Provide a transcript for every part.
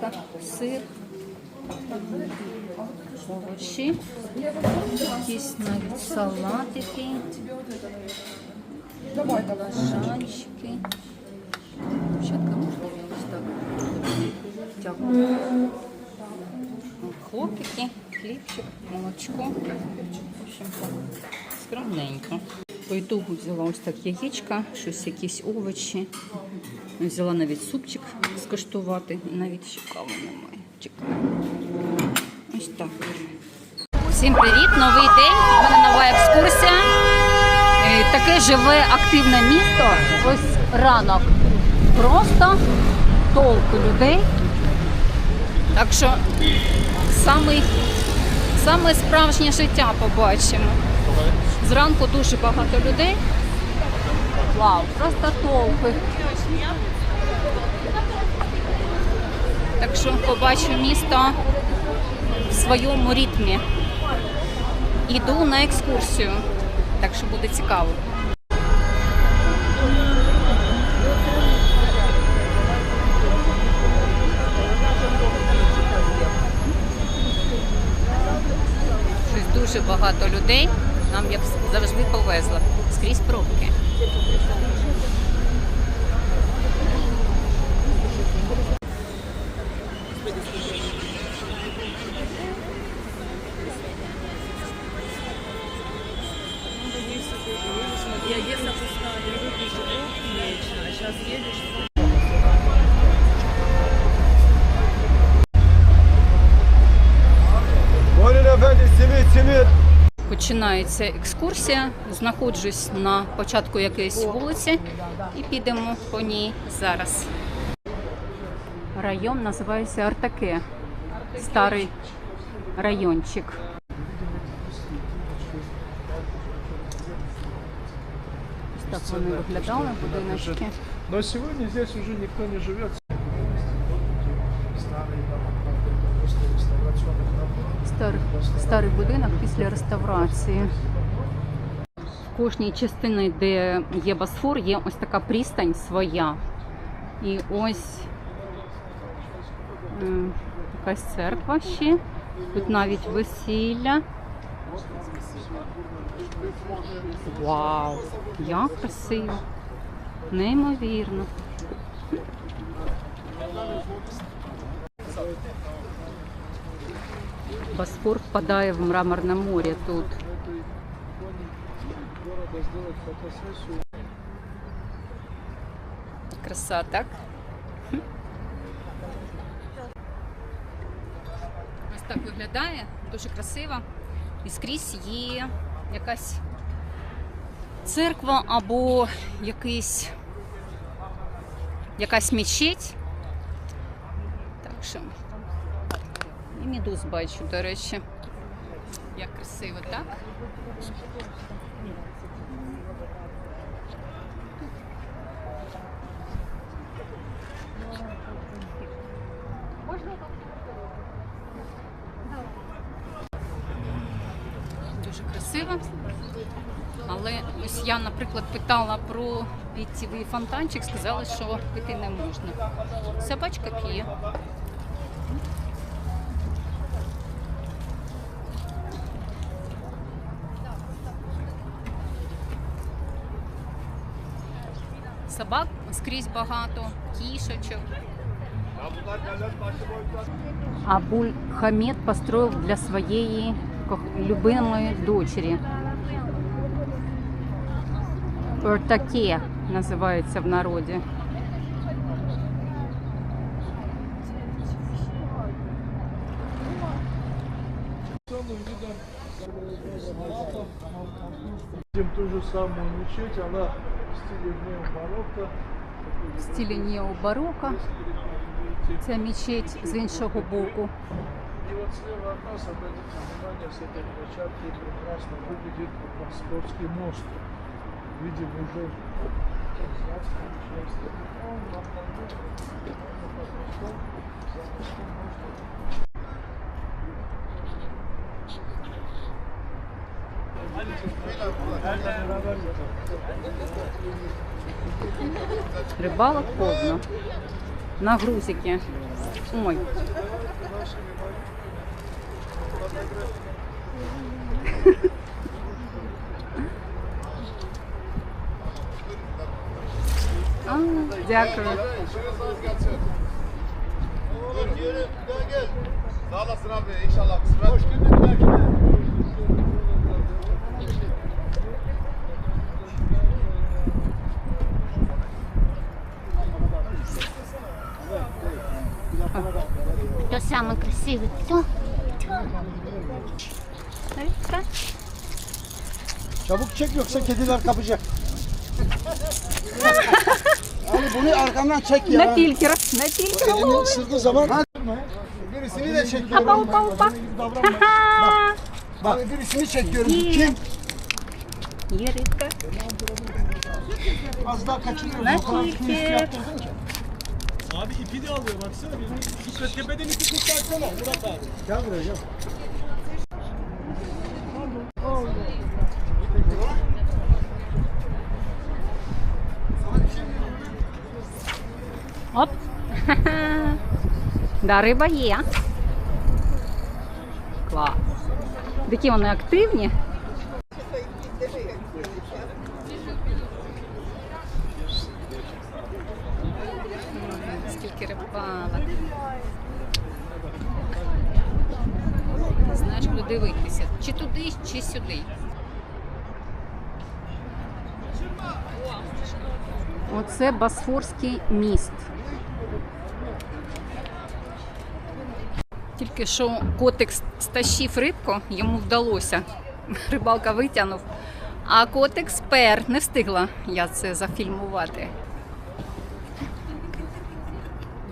ковбаска, сир, овочі, якісь навіть салатики, лажанчики. Дівчатка, можливо, ось так. Дякую. Хлопики, хлібчик, молочко. В общем, скромненько. По ітогу взяла ось так яєчка, щось якісь овочі. Взяла навіть супчик скуштувати. Навіть кави немає. Чекаю. Ось так. Всім привіт! Новий день. У мене нова екскурсія. Е, Таке живе активне місто. Ось ранок. Просто толку людей. Так що саме, саме справжнє життя побачимо. Зранку дуже багато людей. Вау, просто толпи. Так що побачу місто в своєму ритмі. Іду на екскурсію. Так що буде цікаво. Дуже багато людей. Buyurun efendim simit simit. Починається екскурсія. Знаходжусь на початку якоїсь вулиці і підемо по ній зараз. Район називається Артаке. Старий райончик. Так вони виглядали, будиночки. Но сегодня здесь уже никто не работ. Старий, старий будинок після реставрації. В кожній частині, де є Босфор, є ось така пристань своя. І ось е, якась церква ще. Тут навіть весілля. Вау! Як красиво! Неймовірно. Босфор впадає в мраморне море тут. Краса, так? Ось так виглядає, дуже красиво. І скрізь є якась церква або якийсь, якась мечеть. Так що. І медуз бачу, до речі. Як красиво, так? Дуже красиво. Але ось я, наприклад, питала про підтівий фонтанчик, сказали, що піти не можна. Собачка п'є. Собак скрізь багато, кішечок. Абуль Хамед построил для своей кох- любимой дочери. Ортаке называется в народе. Видим ту же самую мечеть, она в стиле необарокко. В стилі необарока. Ця мечеть з іншого боку. И вот слева от нас, обратите внимание, с этой площадки прекрасно выглядит Босфорский мост. Видим уже можно Рибалок повно. На грузики. Ой. А, Дякую. Sağ olasın abi. İnşallah. Hoş geldin. Кто самый красивый? Evet. Çabuk çek yoksa kediler kapacak. Ali bunu arkamdan çek ya. Ne tilkir? Ne tilkir? Elini ısırdığı zaman. Ha. Birisini de çekiyorum. Apa upa upa. Bak. Bak birisini çekiyorum. Bu kim? Yerika. Az daha kaçırıyoruz. Ne tilkir? Şey abi ipi de alıyor baksana. Şu tepeden ipi kurtarsana Murat abi. Gel buraya gel. Оп. Да, риба є. Клас. Такі вони активні. Скільки рибалок. Не знаєш, куди дивитися. Чи туди, чи сюди. Оце Босфорський міст. Тільки що котик стащив рибку, йому вдалося. Рибалка витягнув. А котик спер, не встигла я це зафільмувати.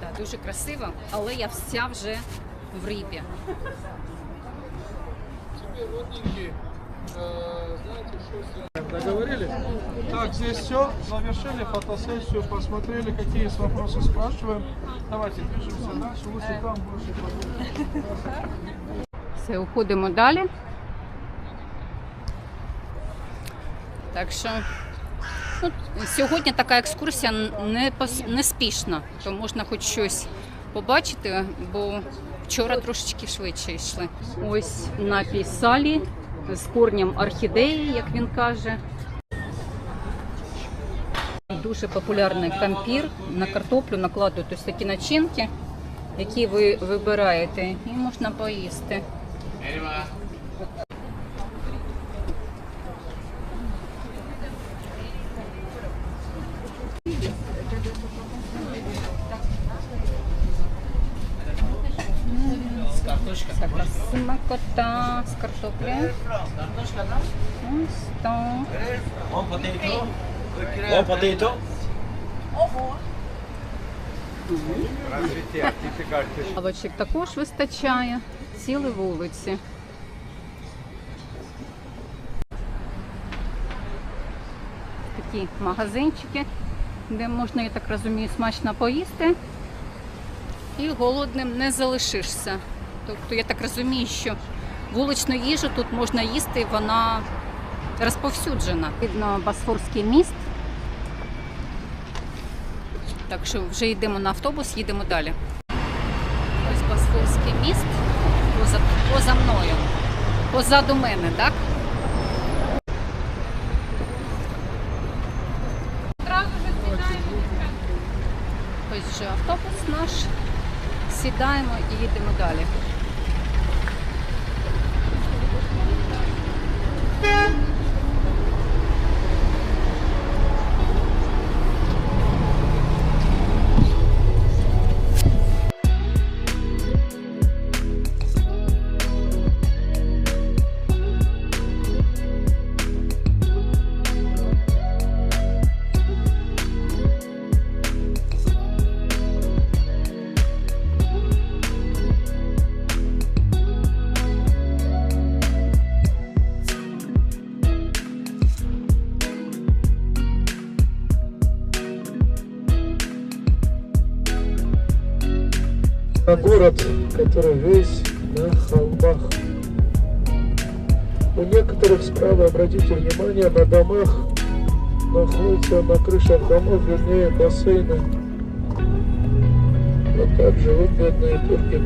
Да, дуже красиво, але я вся вже в рибі. Договорились? Так, здесь все. Завершили фотосессию, посмотрели, какие есть вопросы, спрашиваем. Давайте движемся дальше. Лучше там, больше побольше. Все, уходимо далі. Так що ну, сьогодні така екскурсія не, пос- не спішна, то можна хоч щось побачити, бо вчора трошечки швидше йшли. Ось напій салі з корнем орхідеї, як він каже. Дуже популярний кампір. На картоплю накладуть ось такі начинки, які ви вибираєте, і можна поїсти. Така смакота з картоплі. Ось так. One potato. One potato. Типикальный. Лавочок також вистачає. Ціли вулиці. Такі магазинчики, де можна, я так розумію, смачно поїсти. І голодним не залишишся. Тобто, я так розумію, що вуличну їжу тут можна їсти, вона розповсюджена. Видно Босфорський міст. Так що вже йдемо на автобус, їдемо далі. Ось Босфорський міст поза, поза мною. Позаду мене, так? Ось вже автобус наш. Сідаємо і їдемо далі. На город, который весь на холмах. У некоторых справа, обратите внимание, на домах находятся на крышах домов, вернее, бассейны. Вот так живут бедные турки.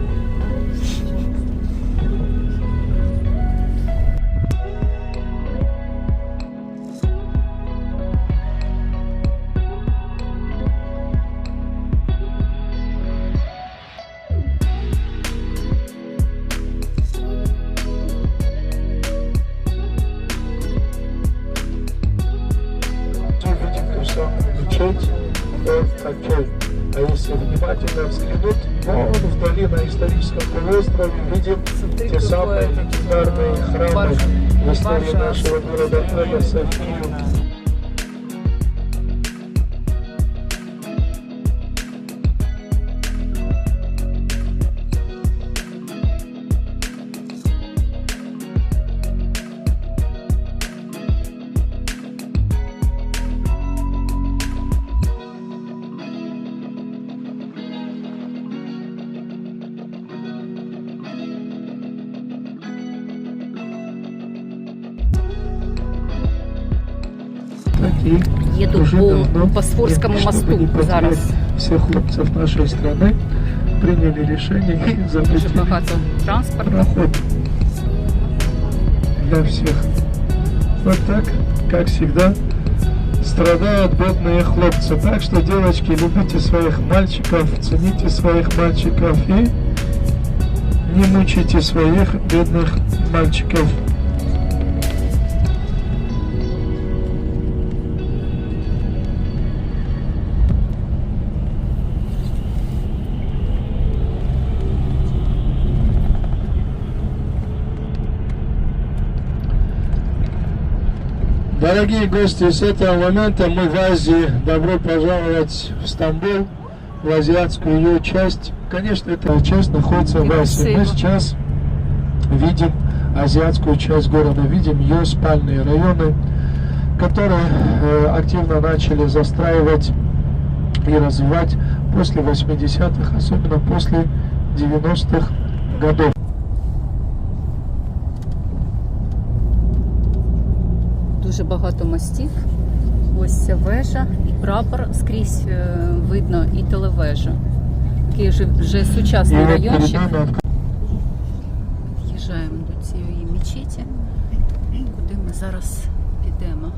самую мечеть, вот окей. А если внимательно взглянуть, вон вдали на историческом полуострове видим Смотри, те самые какой легендарные этот, храмы барж- в истории баржа нашего с- города Айя Софию. по давно, Босфорскому чтобы мосту зараз. Всех хлопцев нашей страны приняли решение и Дуже запретили багато проход для всех. Вот так, как всегда, страдают бедные хлопцы. Так что, девочки, любите своих мальчиков, цените своих мальчиков и не мучайте своих бедных мальчиков. Дорогие гости, с этого момента мы в Азии. Добро пожаловать в Стамбул, в азиатскую ее часть. Конечно, эта часть находится в Азии. Мы сейчас видим азиатскую часть города, видим ее спальные районы, которые э, активно начали застраивать и развивать после 80-х, особенно после 90-х годов. Дуже багато мостів. Ось ця вежа і прапор скрізь е, видно, і телевежа. Такий вже, вже сучасний райончик. Під'їжджаємо до цієї мечеті, куди ми зараз підемо.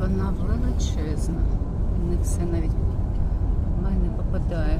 Вона величезна. Не все навіть в мене попадає.